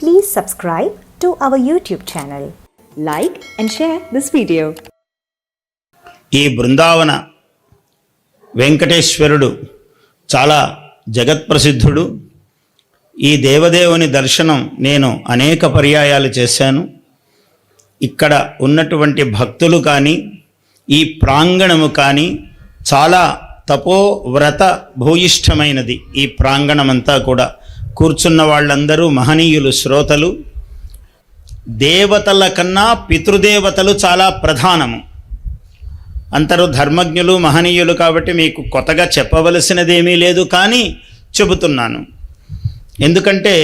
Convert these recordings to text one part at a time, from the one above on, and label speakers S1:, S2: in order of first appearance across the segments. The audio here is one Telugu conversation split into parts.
S1: Please subscribe to our YouTube channel.
S2: Like and share this video.
S3: ఈ బృందావన వెంకటేశ్వరుడు చాలా జగత్ప్రసిద్ధుడు ఈ దేవదేవుని దర్శనం నేను అనేక పర్యాయాలు చేశాను ఇక్కడ ఉన్నటువంటి భక్తులు కానీ ఈ ప్రాంగణము కానీ చాలా తపోవ్రత భూయిష్టమైనది ఈ ప్రాంగణమంతా కూడా కూర్చున్న వాళ్ళందరూ మహనీయులు శ్రోతలు. దేవతల కన్నా పితృదేవతలు చాలా ప్రధానము. అందరూ ధర్మజ్ఞులు మహనీయులు కాబట్టి మీకు కొత్తగా చెప్పవలసినదేమీ లేదు కానీ చెబుతున్నాను. ఎందుకంటే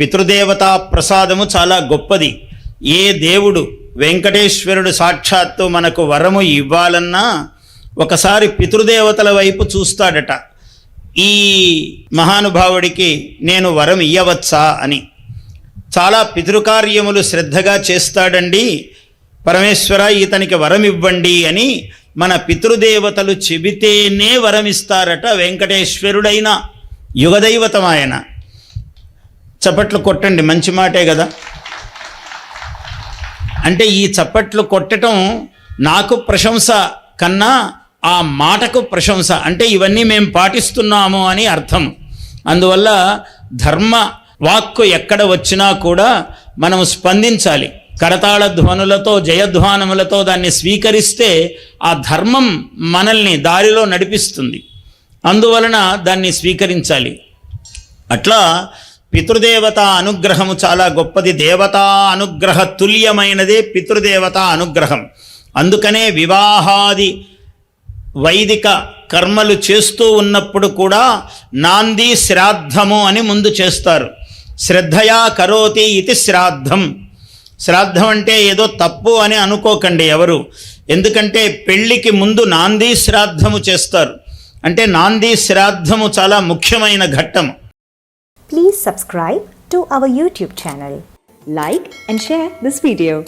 S3: పితృదేవతా ప్రసాదము చాలా గొప్పది. ఏ దేవుడు వెంకటేశ్వరుడు సాక్షాత్తు మనకు వరము ఇవ్వాలన్నా ఒకసారి పితృదేవతల వైపు చూస్తాడట. ఈ మహానుభావుడికి నేను వరం ఇయ్యవచ్చా అని. చాలా పితృకార్యములు శ్రద్ధగా చేస్తాడండి. పరమేశ్వర ఇతనికి వరం ఇవ్వండి అని మన పితృదేవతలు చెబితేనే వరమిస్తారట వెంకటేశ్వరుడైన యుగదైవతం ఆయన. చప్పట్లు కొట్టండి మంచి మాటే కదా. అంటే ఈ చప్పట్లు కొట్టడం నాకు ప్రశంస కన్నా ఆ మాటకు ప్రశంస. అంటే ఇవన్నీ మేము పాటిస్తున్నాము అని అర్థం. అందువల్ల ధర్మ వాక్కు ఎక్కడ వచ్చినా కూడా మనం స్పందించాలి. కరతాళ ధ్వనులతో జయధ్వానములతో దాన్ని స్వీకరిస్తే ఆ ధర్మం మనల్ని దారిలో నడిపిస్తుంది. అందువలన దాన్ని స్వీకరించాలి. అట్లా పితృదేవత అనుగ్రహము చాలా గొప్పది. దేవతా అనుగ్రహ తుల్యమైనదే పితృదేవత అనుగ్రహం. అందుకనే వివాహాది వైదిక కర్మలు చేస్తూ ఉన్నప్పుడు కూడా నాంది శ్రాద్ధము అని ముందు చేస్తారు. శ్రద్ధయా కరోతి ఇది శ్రాద్ధం. శ్రాద్ధం అంటే ఏదో తప్పు అని అనుకోకండి ఎవరు. ఎందుకంటే పెళ్ళికి ముందు నాంది శ్రాద్ధము చేస్తారు. అంటే నాంది శ్రాద్ధము చాలా ముఖ్యమైన ఘట్టం.
S1: Please subscribe to our YouTube channel
S2: like and share this video